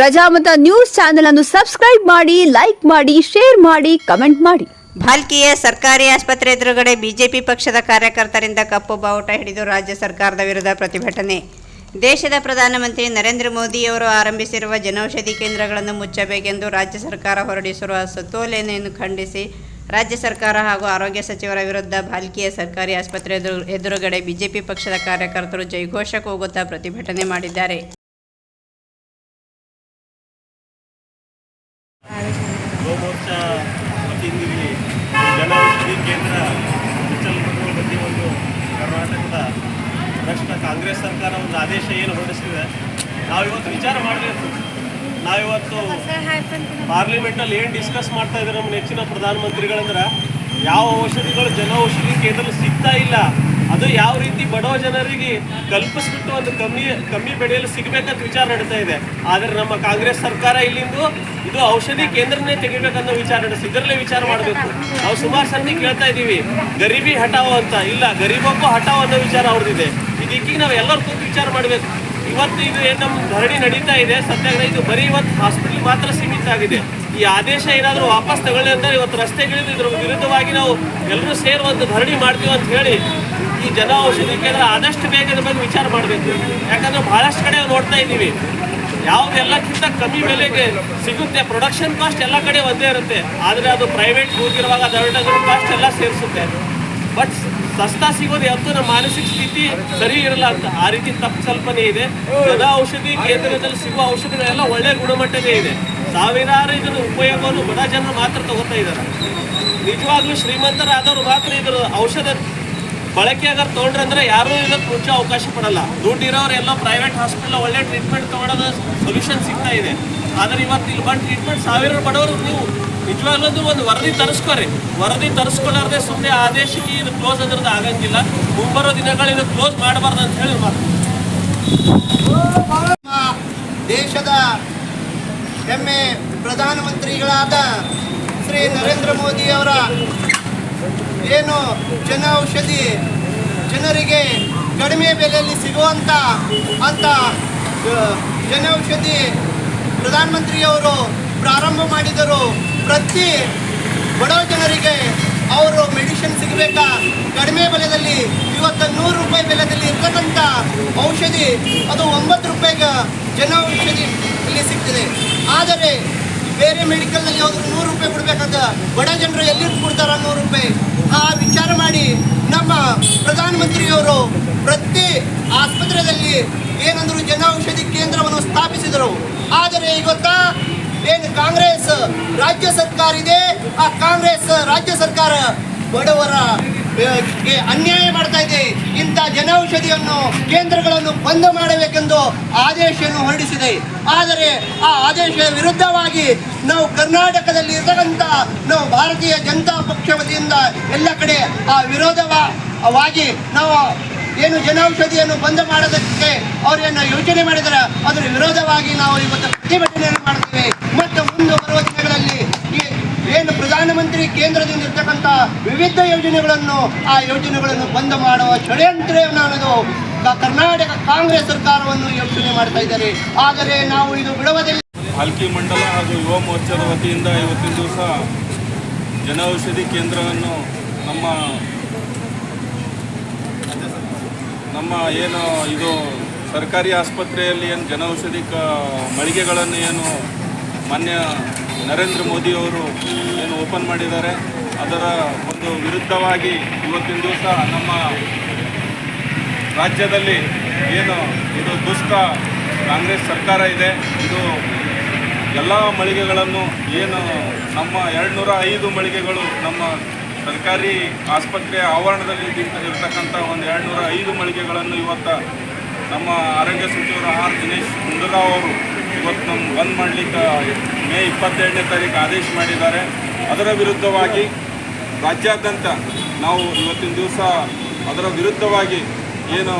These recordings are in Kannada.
ಪ್ರಜಾಮತ ನ್ಯೂಸ್ ಚಾನೆಲ್ ಅನ್ನು ಸಬ್ಸ್ಕ್ರೈಬ್ ಮಾಡಿ, ಲೈಕ್ ಮಾಡಿ, ಶೇರ್ ಮಾಡಿ, ಕಮೆಂಟ್ ಮಾಡಿ. ಭಾಲ್ಕಿಯ ಸರ್ಕಾರಿ ಆಸ್ಪತ್ರೆ ಎದುರುಗಡೆ ಬಿಜೆಪಿ ಪಕ್ಷದ ಕಾರ್ಯಕರ್ತರಿಂದ ಕಪ್ಪು ಬಾವುಟ ಹಿಡಿದು ರಾಜ್ಯ ಸರ್ಕಾರದ ವಿರುದ್ಧ ಪ್ರತಿಭಟನೆ. ದೇಶದ ಪ್ರಧಾನಮಂತ್ರಿ ನರೇಂದ್ರ ಮೋದಿಯವರು ಆರಂಭಿಸಿರುವ ಜನೌಷಧಿ ಕೇಂದ್ರಗಳನ್ನು ಮುಚ್ಚಬೇಕೆಂದು ರಾಜ್ಯ ಸರ್ಕಾರ ಹೊರಡಿಸಿರುವ ಸುತ್ತೋಲೆಯನ್ನು ಖಂಡಿಸಿ, ರಾಜ್ಯ ಸರ್ಕಾರ ಹಾಗೂ ಆರೋಗ್ಯ ಸಚಿವರ ವಿರುದ್ಧ ಭಾಲ್ಕಿಯ ಸರ್ಕಾರಿ ಆಸ್ಪತ್ರೆ ಎದುರು, ಎದುರುಗಡೆ ಬಿಜೆಪಿ ಪಕ್ಷದ ಕಾರ್ಯಕರ್ತರು ಜೈಘೋಷ ಕೂಗುತ್ತಾ ಪ್ರತಿಭಟನೆ ಮಾಡಿದ್ದಾರೆ. ಗೋಮೋರ್ಚಾ ವತಿಯಿಂದ ಇಲ್ಲಿ ಜನೌಷಧಿ ಕೇಂದ್ರ ಮುಚ್ಚಲ್ಪಡುವ ಬಗ್ಗೆ ಒಂದು ಕರ್ನಾಟಕದ ಭ್ರಷ್ಟ ಕಾಂಗ್ರೆಸ್ ಸರ್ಕಾರ ಒಂದು ಆದೇಶ ಏನು ಹೊರಡಿಸಿದೆ? ನಾವಿವತ್ತು ವಿಚಾರ ಮಾಡಬೇಕು. ನಾವಿವತ್ತು ಪಾರ್ಲಿಮೆಂಟಲ್ಲಿ ಏನು ಡಿಸ್ಕಸ್ ಮಾಡ್ತಾ ಇದ್ದಾರೆ ನಮ್ಮ ನೆಚ್ಚಿನ ಪ್ರಧಾನಮಂತ್ರಿಗಳಂದ್ರೆ, ಯಾವ ಔಷಧಿಗಳು ಜನೌಷಧಿ ಕೇಂದ್ರದಲ್ಲಿ ಸಿಗ್ತಾ ಇಲ್ಲ. ಅದು ಯಾವ ರೀತಿ ಬಡವ ಜನರಿಗೆ ಕಲ್ಪಿಸ್ಬಿಟ್ಟು ಒಂದು ಕಮ್ಮಿ ಕಮ್ಮಿ ಬೆಳೆಯಲ್ಲಿ ಸಿಗಬೇಕಂತ ವಿಚಾರ ನಡೀತಾ ಇದೆ. ಆದರೆ ನಮ್ಮ ಕಾಂಗ್ರೆಸ್ ಸರ್ಕಾರ ಇಲ್ಲಿಂದು ಇದು ಔಷಧಿ ಕೇಂದ್ರನೇ ತೆಗಿಬೇಕನ್ನೋ ವಿಚಾರ ನಡೆಸಿ, ಇದರಲ್ಲೇ ವಿಚಾರ ಮಾಡಬೇಕು. ನಾವು ಸುಮಾರು ಸಂದಿ ಕೇಳ್ತಾ ಇದ್ದೀವಿ, ಗರೀಬಿ ಹಟಾವೋ ಅಂತ. ಇಲ್ಲ, ಗರೀಬಕ್ಕೂ ಹಟಾವೋ ಅನ್ನೋ ವಿಚಾರ ಅವ್ರದ್ದಿದೆ ಇದಕ್ಕೆ ನಾವು ಎಲ್ಲರೂ ಕೂತು ವಿಚಾರ ಮಾಡಬೇಕು. ಇವತ್ತು ಇದು ಏನು ನಮ್ಮ ಧರಣಿ ನಡೀತಾ ಇದೆ, ಸತ್ಯಾಗ್ರಹ ಇದು ಬರೀ ಇವತ್ತು ಹಾಸ್ಪಿಟಲ್ ಮಾತ್ರ ಸೀಮಿತ ಆಗಿದೆ. ಈ ಆದೇಶ ಏನಾದರೂ ವಾಪಸ್ ತಗೊಳ್ಳಿ ಅಂತ ಇವತ್ತು ರಸ್ತೆಗಿಳಿದು ಇದ್ರ ವಿರುದ್ಧವಾಗಿ ನಾವು ಎಲ್ಲರೂ ಸೇರಿ ಒಂದು ಧರಣಿ ಮಾಡ್ತೀವಿ ಅಂತ ಹೇಳಿ ಈ ಜನ ಔಷಧಿ ಕೇಂದ್ರ ಆದಷ್ಟು ಬೇಗ ಇದ್ರ ಬಗ್ಗೆ ವಿಚಾರ ಮಾಡಬೇಕು. ಯಾಕಂದ್ರೆ ಬಹಳಷ್ಟು ಕಡೆ ನೋಡ್ತಾ ಇದ್ದೀವಿ. ಯಾವುದೆಲ್ಲಕ್ಕಿಂತ ಕಮ್ಮಿ ಬೆಲೆಗೆ ಸಿಗುತ್ತೆ. ಪ್ರೊಡಕ್ಷನ್ ಕಾಸ್ಟ್ ಎಲ್ಲ ಕಡೆ ಒಂದೇ ಇರುತ್ತೆ. ಆದರೆ ಅದು ಪ್ರೈವೇಟ್ ಹೋಗಿರುವಾಗ ಅದರ ಕಾಸ್ಟ್ ಎಲ್ಲ ಸೇರಿಸುತ್ತೆ. ಬಟ್ ಸಸ್ತಾ ಸಿಗೋದು ಯಾವತ್ತೂ ನಮ್ಮ ಮಾನಸಿಕ ಸ್ಥಿತಿ ಸರಿ ಇರಲ್ಲ ಅಂತ. ಆ ರೀತಿ ತಪ್ಪು ಕಲ್ಪನೆ ಇದೆ. ಜನ ಔಷಧಿ ಕೇಂದ್ರದಲ್ಲಿ ಸಿಗುವ ಔಷಧಿಗಳೆಲ್ಲ ಒಳ್ಳೆ ಗುಣಮಟ್ಟವೇ ಇದೆ. ಸಾವಿರಾರು ಇದರ ಉಪಯೋಗವನ್ನು ಬಡ ಜನರು ಮಾತ್ರ ತಗೋತಾ ಇದ್ದಾರೆ. ನಿಜವಾಗ್ಲೂ ಶ್ರೀಮಂತರಾದವರು ಮಾತ್ರ ಇದರ ಔಷಧ ಬಳಕೆ ಅಗರ್ ತೊಗೊಂಡ್ರೆ ಅಂದ್ರೆ ಯಾರು ಇದಕ್ಕೆ ಮುಂಚೆ ಅವಕಾಶ ಪಡಲ್ಲ ದುಡ್ಡು ಇರೋರು ಎಲ್ಲ ಪ್ರೈವೇಟ್ ಹಾಸ್ಪಿಟಲ್ ಒಳ್ಳೆ ಟ್ರೀಟ್ಮೆಂಟ್ ತಗೊಳ್ಳೋದು ಸೊಲ್ಯೂಷನ್ ಸಿಗ್ತಾ ಇದೆ. ಆದರೆ ಇವತ್ತು ಇಲ್ಲಿ ಬಂದು ಟ್ರೀಟ್ಮೆಂಟ್ ಸಾವಿರ ಬಡವರು ನೀವು ನಿಜವಾಗ್ಲೂ ಒಂದು ವರದಿ ತರಿಸ್ಕೊರಿ. ವರದಿ ತರಿಸ್ಕೊಳ್ಳಾರ್ದೆ ಸುಮ್ಮನೆ ಆದೇಶಕ್ಕೆ ಇದು ಕ್ಲೋಸ್ ಅದ್ರದ್ದು ಆಗಂಗಿಲ್ಲ. ಮುಂಬರೋ ದಿನಗಳು ಇದು ಕ್ಲೋಸ್ ಮಾಡಬಾರ್ದು ಅಂತ ಹೇಳಿ ಮಾತು. ದೇಶದ ಹೆಮ್ಮೆ ಪ್ರಧಾನಮಂತ್ರಿಗಳಾದ ಶ್ರೀ ನರೇಂದ್ರ ಮೋದಿ ಅವರ ಏನು ಜನ ಔಷಧಿ ಜನರಿಗೆ ಕಡಿಮೆ ಬೆಲೆಯಲ್ಲಿ ಸಿಗುವಂಥ ಅಂತ ಜನ ಔಷಧಿ ಪ್ರಧಾನಮಂತ್ರಿಯವರು ಪ್ರಾರಂಭ ಮಾಡಿದರು. ಪ್ರತಿ ಬಡ ಜನರಿಗೆ ಅವರು ಮೆಡಿಸಿನ್ ಸಿಗಬೇಕಾ? ಕಡಿಮೆ ಬೆಲೆಯಲ್ಲಿ ಇವತ್ತು ನೂರು ರೂಪಾಯಿ ಬೆಲೆಯಲ್ಲಿ ಇರ್ತಕ್ಕಂಥ ಔಷಧಿ, ಅದು ಒಂಬತ್ತು ರೂಪಾಯಿಗೆ ಜನ ಔಷಧಿ ಇಲ್ಲಿ ಸಿಗ್ತದೆ. ಆದರೆ ಬೇರೆ ಮೆಡಿಕಲ್ನಲ್ಲಿ ಹೋದ್ರೆ ನೂರು ರೂಪಾಯಿ ಕೊಡ್ಬೇಕಂತ ಬಡ ಜನರು ಎಲ್ಲಿ ಕೊಡ್ತಾರ ನೂರು ರೂಪಾಯಿ? ಆ ವಿಚಾರ ಮಾಡಿ ನಮ್ಮ ಪ್ರಧಾನಮಂತ್ರಿಯವರು ಪ್ರತಿ ಆಸ್ಪತ್ರೆಯಲ್ಲಿ ಏನಂದ್ರು ಜನ ಔಷಧಿ ಕೇಂದ್ರವನ್ನು ಸ್ಥಾಪಿಸಿದರು. ಆದರೆ ಇವತ್ತ ಏನು ಕಾಂಗ್ರೆಸ್, ರಾಜ್ಯ ಸರ್ಕಾರ ಇದೆ? ಆ ಕಾಂಗ್ರೆಸ್, ರಾಜ್ಯ ಸರ್ಕಾರ ಬಡವರ ಅನ್ಯಾಯ ಮಾಡ್ತಾ ಇದೆ. ಇಂಥ ಜನೌಷಧಿಯನ್ನು ಕೇಂದ್ರಗಳನ್ನು ಬಂದ್ ಮಾಡಬೇಕೆಂದು ಆದೇಶವನ್ನು ಹೊರಡಿಸಿದೆ. ಆದರೆ ಆ ಆದೇಶದ ವಿರುದ್ಧವಾಗಿ ನಾವು ಕರ್ನಾಟಕದಲ್ಲಿ ಇರತಕ್ಕಂಥ ನಾವು ಭಾರತೀಯ ಜನತಾ ಪಕ್ಷ ವತಿಯಿಂದ ಎಲ್ಲ ಕಡೆ ಆ ವಿರೋಧವಾಗಿ ನಾವು ಏನು ಜನೌಷಧಿಯನ್ನು ಬಂದ್ ಮಾಡೋದಕ್ಕೆ ಅವರೇನು ಯೋಚನೆ ಮಾಡಿದರೆ? ಅದರ ವಿರೋಧವಾಗಿ ನಾವು ಇವತ್ತು ಪ್ರತಿಭಟನೆಯನ್ನು ಮಾಡ್ತೇವೆ ಮತ್ತು ಮುಂದೆ ಬರುವ ದಿನಗಳಲ್ಲಿ ಪ್ರಧಾನಮಂತ್ರಿ ಕೇಂದ್ರದಿಂದ ಇರ್ತಕ್ಕಂಥ ವಿವಿಧ ಯೋಜನೆಗಳನ್ನು ಆ ಯೋಜನೆಗಳನ್ನು ಬಂದ್ ಮಾಡುವ ಷಡ್ಯಂತ್ರವನ್ನು ಅನ್ನೋದು ಕರ್ನಾಟಕ ಕಾಂಗ್ರೆಸ್ ಸರ್ಕಾರವನ್ನು ಯೋಚನೆ ಮಾಡ್ತಾ ಇದ್ದಾರೆ. ಆದರೆ ನಾವು ಇದು ಬಿಡುವುದಿಲ್ಲ. ಹಲ್ಕಿ ಮಂಡಲ ಹಾಗೂ ಯುವ ಮೋರ್ಚಾದ ವತಿಯಿಂದ ಇವತ್ತಿನ ದಿವಸ ಜನೌಷಧಿ ಕೇಂದ್ರವನ್ನು ನಮ್ಮ ನಮ್ಮ ಏನು ಇದು ಸರ್ಕಾರಿ ಆಸ್ಪತ್ರೆಯಲ್ಲಿ ಏನು ಜನೌಷಧಿ ಕ ಮಳಿಗೆಗಳನ್ನು ಏನು ಮಾನ್ಯ ನರೇಂದ್ರ ಮೋದಿಯವರು ಏನು ಓಪನ್ ಮಾಡಿದ್ದಾರೆ, ಅದರ ಒಂದು ವಿರುದ್ಧವಾಗಿ ಇವತ್ತಿನ ದಿವಸ ನಮ್ಮ ರಾಜ್ಯದಲ್ಲಿ ಏನು ಇದು ದುಷ್ಟ ಕಾಂಗ್ರೆಸ್ ಸರ್ಕಾರ ಇದೆ, ಇದು ಎಲ್ಲ ಮಳಿಗೆಗಳನ್ನು ಏನು ನಮ್ಮ ಎರಡುನೂರ ಐದು ಮಳಿಗೆಗಳು ನಮ್ಮ ಸರ್ಕಾರಿ ಆಸ್ಪತ್ರೆಯ ಆವರಣದಲ್ಲಿ ಇರ್ತಕ್ಕಂಥ ಒಂದು ಎರಡುನೂರ ಐದು ಮಳಿಗೆಗಳನ್ನು ಇವತ್ತು ನಮ್ಮ ಆರೋಗ್ಯ ಸಚಿವರು ಆರ್ ದಿನೇಶ್ ಗುಂಡೂರಾವ್ ಅವರು ಇವತ್ತು ನಮ್ಮ ಬಂದ್ ಮಾಡಲಿಕ್ಕೆ ಮೇ ಇಪ್ಪತ್ತೆರಡನೇ ತಾರೀಕು ಆದೇಶ ಮಾಡಿದ್ದಾರೆ. ಅದರ ವಿರುದ್ಧವಾಗಿ ರಾಜ್ಯಾದ್ಯಂತ ನಾವು ಇವತ್ತಿನ ದಿವಸ ಅದರ ವಿರುದ್ಧವಾಗಿ ಏನು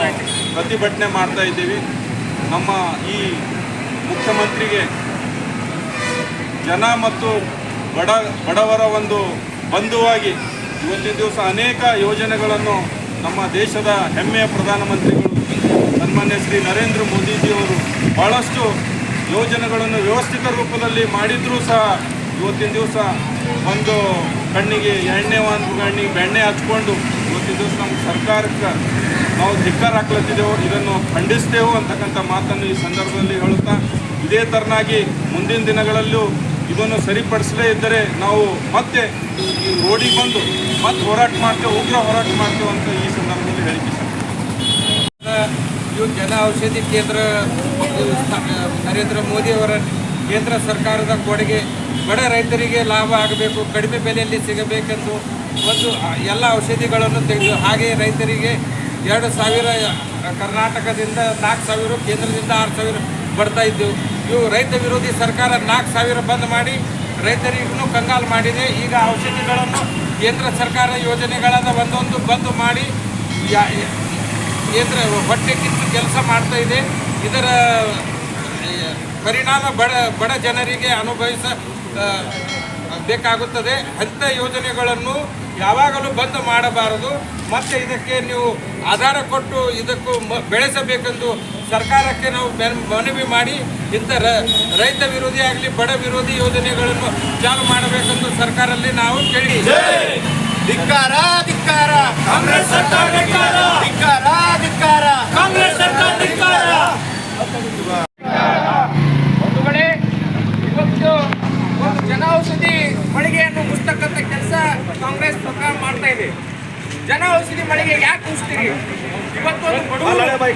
ಪ್ರತಿಭಟನೆ ಮಾಡ್ತಾ ಇದ್ದೀವಿ. ನಮ್ಮ ಈ ಮುಖ್ಯಮಂತ್ರಿಗೆ ಜನ ಮತ್ತು ಬಡ ಬಡವರ ಒಂದು ಬಂಧುವಾಗಿ ಇವತ್ತಿನ ದಿವಸ ಅನೇಕ ಯೋಜನೆಗಳನ್ನು ನಮ್ಮ ದೇಶದ ಹೆಮ್ಮೆಯ ಪ್ರಧಾನಮಂತ್ರಿಗಳು ಸನ್ಮಾನ್ಯ ಶ್ರೀ ನರೇಂದ್ರ ಮೋದಿಜಿಯವರು ಭಾಳಷ್ಟು ಯೋಜನೆಗಳನ್ನು ವ್ಯವಸ್ಥಿತ ರೂಪದಲ್ಲಿ ಮಾಡಿದ್ರೂ ಸಹ ಇವತ್ತಿನ ದಿವಸ ಒಂದು ಕಣ್ಣಿಗೆ ಎಣ್ಣೆ ಒಂದು ಕಣ್ಣಿಗೆ ಬೆಣ್ಣೆ ಹಚ್ಕೊಂಡು ಇವತ್ತಿನ ದಿವಸ ನಮ್ಮ ಸರ್ಕಾರಕ್ಕೆ ನಾವು ಧಿಕ್ಕಾರ ಹಾಕ್ಲತ್ತಿದ್ದೆವು, ಇದನ್ನು ಖಂಡಿಸ್ತೇವೆ ಅಂತಕ್ಕಂಥ ಮಾತನ್ನು ಈ ಸಂದರ್ಭದಲ್ಲಿ ಹೇಳುತ್ತಾ, ಇದೇ ಥರನಾಗಿ ಮುಂದಿನ ದಿನಗಳಲ್ಲೂ ಇದನ್ನು ಸರಿಪಡಿಸದೇ ಇದ್ದರೆ ನಾವು ಮತ್ತೆ ಈ ರೋಡಿಗೆ ಬಂದು ಮತ್ತೆ ಹೋರಾಟ ಮಾಡ್ತೇವೆ, ಉಗ್ರ ಹೋರಾಟ ಮಾಡ್ತೇವೆ ಅಂತ ಈ ಸಂದರ್ಭದಲ್ಲಿ ಹೇಳಿಕೆ ಇವು ಜನ ಔಷಧಿ ಕೇಂದ್ರ ನರೇಂದ್ರ ಮೋದಿ ಅವರ ಕೇಂದ್ರ ಸರ್ಕಾರದ ಕೊಡುಗೆ. ಬಡ ರೈತರಿಗೆ ಲಾಭ ಆಗಬೇಕು, ಕಡಿಮೆ ಬೆಲೆಯಲ್ಲಿ ಸಿಗಬೇಕೆಂದು ಒಂದು ಎಲ್ಲ ಔಷಧಿಗಳನ್ನು ತೆಗೆದು, ಹಾಗೆ ರೈತರಿಗೆ ಎರಡು ಸಾವಿರ, ಕರ್ನಾಟಕದಿಂದ ನಾಲ್ಕು ಸಾವಿರ, ಕೇಂದ್ರದಿಂದ ಆರು ಸಾವಿರ ಬರ್ತಾ ಇದ್ದವು ಇವು ರೈತ ವಿರೋಧಿ ಸರ್ಕಾರ ನಾಲ್ಕು ಸಾವಿರ ಬಂದ್ ಮಾಡಿ, ರೈತರಿಗೂ ಕಂಗಾಲು ಮಾಡಿದೆ. ಈಗ ಔಷಧಿಗಳನ್ನು ಕೇಂದ್ರ ಸರ್ಕಾರ ಯೋಜನೆಗಳಾದ ಒಂದೊಂದು ಬಂದ್ ಮಾಡಿ ಕೇಂದ್ರ ಹೊಟ್ಟೆ ಕಿತ್ತು ಕೆಲಸ ಮಾಡ್ತಾ ಇದೆ. ಇದರ ಪರಿಣಾಮ ಬಡ ಬಡ ಜನರಿಗೆ ಅನುಭವಿಸ ಬೇಕಾಗುತ್ತದೆ. ಅಂಥ ಯೋಜನೆಗಳನ್ನು ಯಾವಾಗಲೂ ಬಂದ್ ಮಾಡಬಾರದು. ಮತ್ತು ಇದಕ್ಕೆ ನೀವು ಆಧಾರ ಕೊಟ್ಟು ಇದಕ್ಕೂ ಮ- ಬೆಳೆಸಬೇಕೆಂದು ಸರ್ಕಾರಕ್ಕೆ ನಾವು ಮನವಿ ಮಾಡಿ, ಇಂಥ ರೈತ ವಿರೋಧಿ ಆಗಲಿ ಬಡ ವಿರೋಧಿ ಯೋಜನೆಗಳನ್ನು ಚಾಲು ಮಾಡಬೇಕೆಂದು ಸರ್ಕಾರದಲ್ಲಿ ನಾವು ಕೇಳಿ. ಧಿಕ್ಕಾರ ಧಿಕ್ಕಾರ. ಕಾಂಗ್ರೆಸ್ ಸರ್ಕಾರ ಧಿಕ್ಕಾರ. ಧಿಕ್ಕಾರ ಕಾಂಗ್ರೆಸ್ ಸರ್ಕಾರ ಧಿಕ್ಕಾರ. ಒಂದು ಕಡೆ ಇವತ್ತು ಒಂದು ಜನೌಷಧಿ ಮಳಿಗೆಯನ್ನು ಮುಚ್ತಕ್ಕಂಥ ಕೆಲಸ ಕಾಂಗ್ರೆಸ್ ಸರ್ಕಾರ ಮಾಡ್ತಾ ಇದೆ. ಜನೌಷಧಿ ಮಳಿಗೆ ಯಾಕೆ ಮುಚ್ತೀರಿ? ಇವತ್ತೊಂದು ಬಡವರು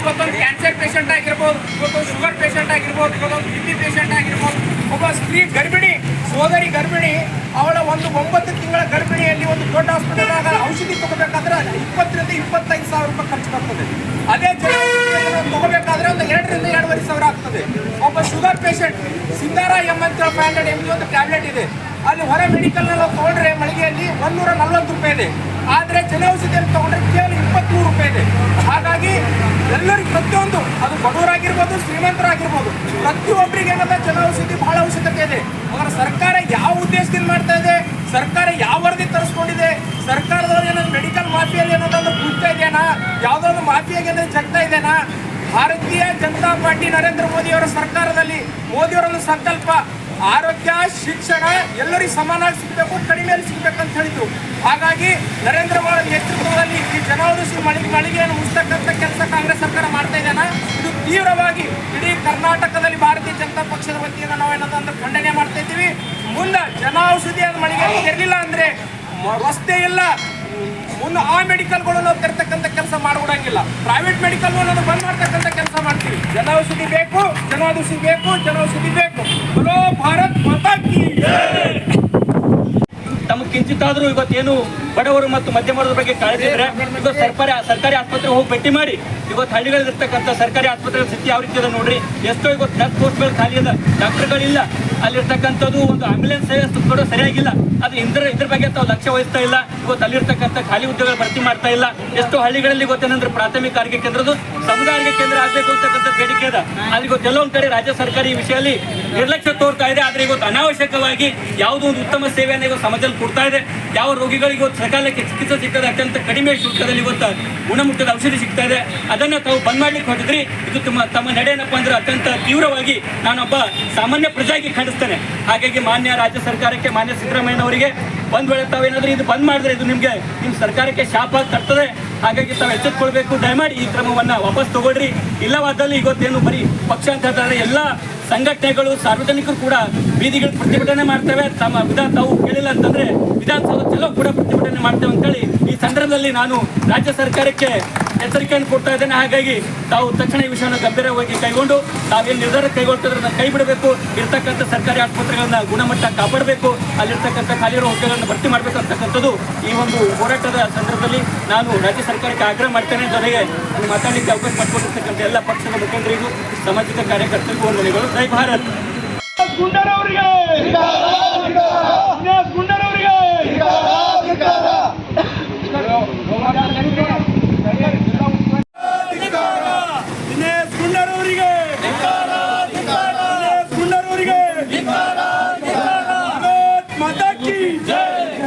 ಇವತ್ತೊಂದು ಕ್ಯಾನ್ಸರ್ ಪೇಷಂಟ್ ಆಗಿರ್ಬೋದು ಇವತ್ತೊಂದು ಶುಗರ್ ಪೇಷಂಟ್ ಆಗಿರ್ಬೋದು ಇವತ್ತೊಂದು ಬಿ ಪಿ ಪೇಷಂಟ್ ಆಗಿರ್ಬೋದು ಒಬ್ಬ ಸ್ತ್ರೀ ಗರ್ಭಿಣಿ ಸೋದರಿ ಗರ್ಭಿಣಿ, ಅವಳ ಒಂದು ಒಂಬತ್ತು ತಿಂಗಳ ಗರ್ಭಿಣಿಯಲ್ಲಿ ಒಂದು ದೊಡ್ಡ ಹಾಸ್ಪಿಟಲ್ನಾಗ ಔಷಧಿ ತಗೋಬೇಕಾದ್ರೆ ಇಪ್ಪತ್ತರಿಂದ ಇಪ್ಪತ್ತೈದು ಸಾವಿರ ರೂಪಾಯಿ ಖರ್ಚು ಬರ್ತದೆ. ಅದೇ ಜನ ತಗೋಬೇಕಾದ್ರೆ ಒಂದು ಎರಡರಿಂದ ಎರಡೂವರೆ ಸಾವಿರ ಆಗ್ತದೆ. ಒಬ್ಬ ಶುಗರ್ ಪೇಷಂಟ್, ಸಿಂಗಾರ ಎಂ ಅಂತ ಫೈವ್ ಹಂಡ್ರೆಡ್ ಎಂ ಒಂದು ಟ್ಯಾಬ್ಲೆಟ್ ಇದೆ. ಅಲ್ಲಿ ಹೊರ ಮೆಡಿಕಲ್ನಲ್ಲಿ ತಗೊಂಡ್ರೆ ಮಳಿಗೆಯಲ್ಲಿ ಒಂದೂರ ನಲ್ವತ್ತು ರೂಪಾಯಿ ಇದೆ. ಆದರೆ ಜನೌಷಧಿಯನ್ನು ತಗೊಂಡ್ರೆ ಕೇವಲ ಇಪ್ಪತ್ತ್ಮೂರು ರೂಪಾಯಿ ಇದೆ. ಹಾಗಾಗಿ ಎಲ್ಲರಿಗೂ ಪ್ರತಿಯೊಂದು, ಅದು ಬಡವರಾಗಿರ್ಬೋದು, ಶ್ರೀಮಂತರಾಗಿರ್ಬೋದು, ಪ್ರತಿಯೊಬ್ಬರಿಗೆ ಏನಂತ ಜನೌಷಧಿ ಬಹಳ ಅವಶ್ಯಕತೆ ಇದೆ. ಅವರ ಸರ್ಕಾರ ಯಾವ ಉದ್ದೇಶದಿಂದ ಮಾಡ್ತಾ ಇದೆ? ಸರ್ಕಾರ ಯಾವ ವರದಿ ತರಿಸ್ಕೊಂಡಿದೆ? ಸರ್ಕಾರದವ್ರು ಏನಾದ್ರು ಮೆಡಿಕಲ್ ಮಾಫಿಯಲ್ಲಿ ಏನಾದ್ರು ಕೂಗ್ತಾ ಇದೆಯಾ ಯಾವುದೋ ಒಂದು ಮಾಫಿಯಾಗಿ ಏನಾದ್ರು ಜಗ್ತಾ ಇದೆಯಾ ಭಾರತೀಯ ಜನತಾ ಪಾರ್ಟಿ ನರೇಂದ್ರ ಮೋದಿಯವರ ಸರ್ಕಾರದಲ್ಲಿ ಮೋದಿಯವರ ಒಂದು ಸಂಕಲ್ಪ ಆರೋಗ್ಯ, ಶಿಕ್ಷಣ ಎಲ್ಲರಿಗೂ ಸಮಾನವಾಗಿ ಸಿಗಬೇಕು, ಕಡಿಮೆಯಲ್ಲಿ ಸಿಗಬೇಕು ಅಂತ ಹೇಳಿದ್ರು. ಹಾಗಾಗಿ ನರೇಂದ್ರ ಮೋದಿ ನೇತೃತ್ವದಲ್ಲಿ ಈ ಜನಾದೇಶ ಮಳಿಗೆ ಮಳಿಗೆಯನ್ನು ಮುಚ್ಚತಕ್ಕಂಥ ಕೆಲಸ ಕಾಂಗ್ರೆಸ್ ಸರ್ಕಾರ ಮಾಡ್ತಾ ಇದೆಯಾ ಇದು ತೀವ್ರವಾಗಿ ಇಡೀ ಕರ್ನಾಟಕದಲ್ಲಿ ಭಾರತೀಯ ಜನತಾ ಪಕ್ಷದ ವತಿಯಿಂದ ಅಂದ್ರೆ ಖಂಡನೆ ಮಾಡ್ತಾ ಇದ್ದೀವಿ. ಮುಂದೆ ಜನೌಷಧಿ ಮಳಿಗೆ ತೆರಲಿಲ್ಲ ಅಂದ್ರೆ ರಸ್ತೆ ಇಲ್ಲ. ಮುನ್ನ ಆ ಮೆಡಿಕಲ್ಗಳು ನಾವು ತೆರತಕ್ಕಂಥ ಕೆಲಸ ಮಾಡ್ಬಿಡಂಗಿಲ್ಲ ಪ್ರೈವೇಟ್ ಮೆಡಿಕಲ್ ಬಂದ್ ಮಾಡ್ತಕ್ಕಂಥ ಕೆಲಸ ಮಾಡ್ತೀವಿ. ಜನೌಷಧಿ ಬೇಕು ಜನೌಷಧಿ ಬೇಕು ಜನೌಷಧಿ ಬೇಕು. ತಮಗೆ ಕಿಂಚಿತ್ತಾದ್ರೂ ಇವತ್ತೇನು ಬಡವರು ಮತ್ತು ಮಧ್ಯಮ ವರ್ಗದ ಬಗ್ಗೆ ಕಾಳಜಿ ಇದ್ರೆ ಇವತ್ತು ಸರ್ಕಾರಿ ಸರ್ಕಾರಿ ಆಸ್ಪತ್ರೆ ಹೋಗಿ ಭೇಟಿ ಮಾಡಿ, ಇವತ್ತು ಹಳ್ಳಿಗಳಲ್ಲಿರ್ತಕ್ಕಂಥ ಸರ್ಕಾರಿ ಆಸ್ಪತ್ರೆಗಳ ಸ್ಥಿತಿ ಯಾವ ರೀತಿ ಇದೆ ನೋಡ್ರಿ. ಎಷ್ಟೋ ಇವತ್ತು ನರ್ಸ್ ಪೋಸ್ಟ್ಗಳು ಖಾಲಿ ಅದ, ಡಾಕ್ಟರ್ಗಳಿಲ್ಲ. ಅಲ್ಲಿರ್ತಕ್ಕಂಥದ್ದು ಒಂದು ಆಂಬ್ಯುಲೆನ್ಸ್ ಸೇವೆ ಕೂಡ ಸರಿಯಾಗಿಲ್ಲ. ಅದು ಇದ್ರ ಇದ್ರ ಬಗ್ಗೆ ತಾವು ಲಕ್ಷ್ಯ ವಹಿಸ್ತಾ ಇಲ್ಲ. ಇವತ್ತು ಅಲ್ಲಿರ್ತಕ್ಕಂಥ ಖಾಲಿ ಉದ್ಯೋಗಗಳು ಭರ್ತಿ ಮಾಡ್ತಾ ಇಲ್ಲ. ಎಷ್ಟು ಹಳ್ಳಿಗಳಲ್ಲಿ ಗೊತ್ತೇನಂದ್ರೆ ಪ್ರಾಥಮಿಕ ಆರೋಗ್ಯ ಕೇಂದ್ರದ್ದು ಸಮುದಾಯ ಆರೋಗ್ಯ ಕೇಂದ್ರ ಆಗಬೇಕು ಅಂತಕ್ಕಂಥ ಬೇಡಿಕೆ ಇದೆ. ಅಲ್ಲಿ ಗೊತ್ತ ಕೆಲವೊಂದು ಕಡೆ ರಾಜ್ಯ ಸರ್ಕಾರ ಈ ವಿಷಯದಲ್ಲಿ ನಿರ್ಲಕ್ಷ್ಯ ತೋರ್ತಾ ಇದೆ. ಆದ್ರೆ ಇವತ್ತು ಅನಾವಶ್ಯಕವಾಗಿ ಯಾವುದೋ ಒಂದು ಉತ್ತಮ ಸೇವೆಯನ್ನು ಇವತ್ತು ಸಮಾಜದಲ್ಲಿ ಕೊಡ್ತಾ ಇದೆ. ಯಾವ ರೋಗಿಗಳಿಗೆ ಇವತ್ತು ಸಕಾಲಕ್ಕೆ ಚಿಕಿತ್ಸೆ ಸಿಗ್ತದೆ, ಅತ್ಯಂತ ಕಡಿಮೆ ಶುಲ್ಕದಲ್ಲಿ ಇವತ್ತು ಗುಣಮಟ್ಟದ ಔಷಧಿ ಸಿಗ್ತಾ ಇದೆ. ಅದನ್ನ ತಾವು ಬಂದ್ ಮಾಡ್ಲಿಕ್ಕೆ ಹೊರಟಿದ್ರಿ. ಇದು ತಮ್ಮ ತಮ್ಮ ನಡೆ ಅಂದ್ರೆ ಅತ್ಯಂತ ತೀವ್ರವಾಗಿ ನಾನೊಬ್ಬ ಸಾಮಾನ್ಯ ಪ್ರಜಾಗಿ ಖಂಡಿಸ್ತೇನೆ. ಹಾಗಾಗಿ ಮಾನ್ಯ ರಾಜ್ಯ ಸರ್ಕಾರಕ್ಕೆ ಮಾನ್ಯ ಸಿದ್ದರಾಮಯ್ಯನವರಿಗೆ ಒಂದ್ ವೇಳೆ ತಾವೇನಾದ್ರೂ ಇದು ಬಂದ್ ಮಾಡಿದ್ರೆ ಇದು ನಿಮ್ಗೆ ನಿಮ್ ಸರ್ಕಾರಕ್ಕೆ ಶಾಪ ತರ್ತದೆ. ಹಾಗಾಗಿ ತಾವು ಎಚ್ಚೆತ್ಕೊಳ್ಬೇಕು. ದಯಮಾಡಿ ಈ ಕ್ರಮವನ್ನ ವಾಪಸ್ ತಗೊಳ್ರಿ. ಇಲ್ಲವಾದಲ್ಲಿ ಇವತ್ತೇನು ಬರೀ ಪಕ್ಷ ಅಂತ ಹೇಳ್ತಾರೆ ಎಲ್ಲ ಸಂಘಟನೆಗಳು, ಸಾರ್ವಜನಿಕರು ಕೂಡ ಬೀದಿಗಳು ಪ್ರತಿಭಟನೆ ಮಾಡ್ತೇವೆ. ತಮ್ಮ ವಿಧಾನ ತಾವು ಕೇಳಿಲ್ಲ ಅಂತಂದ್ರೆ ವಿಧಾನಸೌಧ ಚಲೋ ಕೂಡ ಪ್ರತಿಭಟನೆ ಮಾಡ್ತೇವೆ ಅಂತೇಳಿ ಈ ಸಂದರ್ಭದಲ್ಲಿ ನಾನು ರಾಜ್ಯ ಸರ್ಕಾರಕ್ಕೆ ಎಚ್ಚರಿಕೆಯನ್ನು ಕೊಡ್ತಾ ಇದ್ದೇನೆ. ಹಾಗಾಗಿ ತಾವು ತಕ್ಷಣ ಈ ವಿಷಯವನ್ನು ಗಂಭೀರವಾಗಿ ಕೈಗೊಂಡು ತಾವೇನು ನಿರ್ಧಾರ ಕೈಗೊಳ್ತಿದ್ರೆ ಕೈ ಬಿಡಬೇಕು ಇರ್ತಕ್ಕಂಥ ಸರ್ಕಾರಿ ಆಸ್ಪತ್ರೆಗಳನ್ನ ಗುಣಮಟ್ಟ ಕಾಪಾಡಬೇಕು. ಅಲ್ಲಿರ್ತಕ್ಕಂಥ ಖಾಲಿರೋ ಹುದ್ದೆಗಳನ್ನು ಭರ್ತಿ ಮಾಡಬೇಕು ಅಂತಕ್ಕಂಥದ್ದು ಈ ಒಂದು ಹೋರಾಟದ ಸಂದರ್ಭದಲ್ಲಿ ನಾನು ರಾಜ್ಯ ಸರ್ಕಾರಕ್ಕೆ ಆಗ್ರಹ ಮಾಡ್ತೇನೆ. ಜೊತೆಗೆ ನಾನು ಮಾತಾಡಲಿಕ್ಕೆ ಅವಕಾಶ ಮಾಡಿಕೊಟ್ಟಿರ್ತಕ್ಕಂಥ ಎಲ್ಲ ಪಕ್ಷದ ಮುಖಂಡರಿಗೂ ಸಾಮಾಜಿಕ ಕಾರ್ಯಕರ್ತರಿಗೂ ವಂದನೆಗಳು ಜೈ ಭಾರತ್! ದಿನೇಶ್ ಗುಂಡರವರಿಗೆ ದಿನೇಶ್ ಗುಂಡರವರಿಗೆ ಭಾರತ್ ಮಾತಾ ಕಿ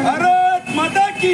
ಭಾರತ್ ಮಾತಾ ಕಿ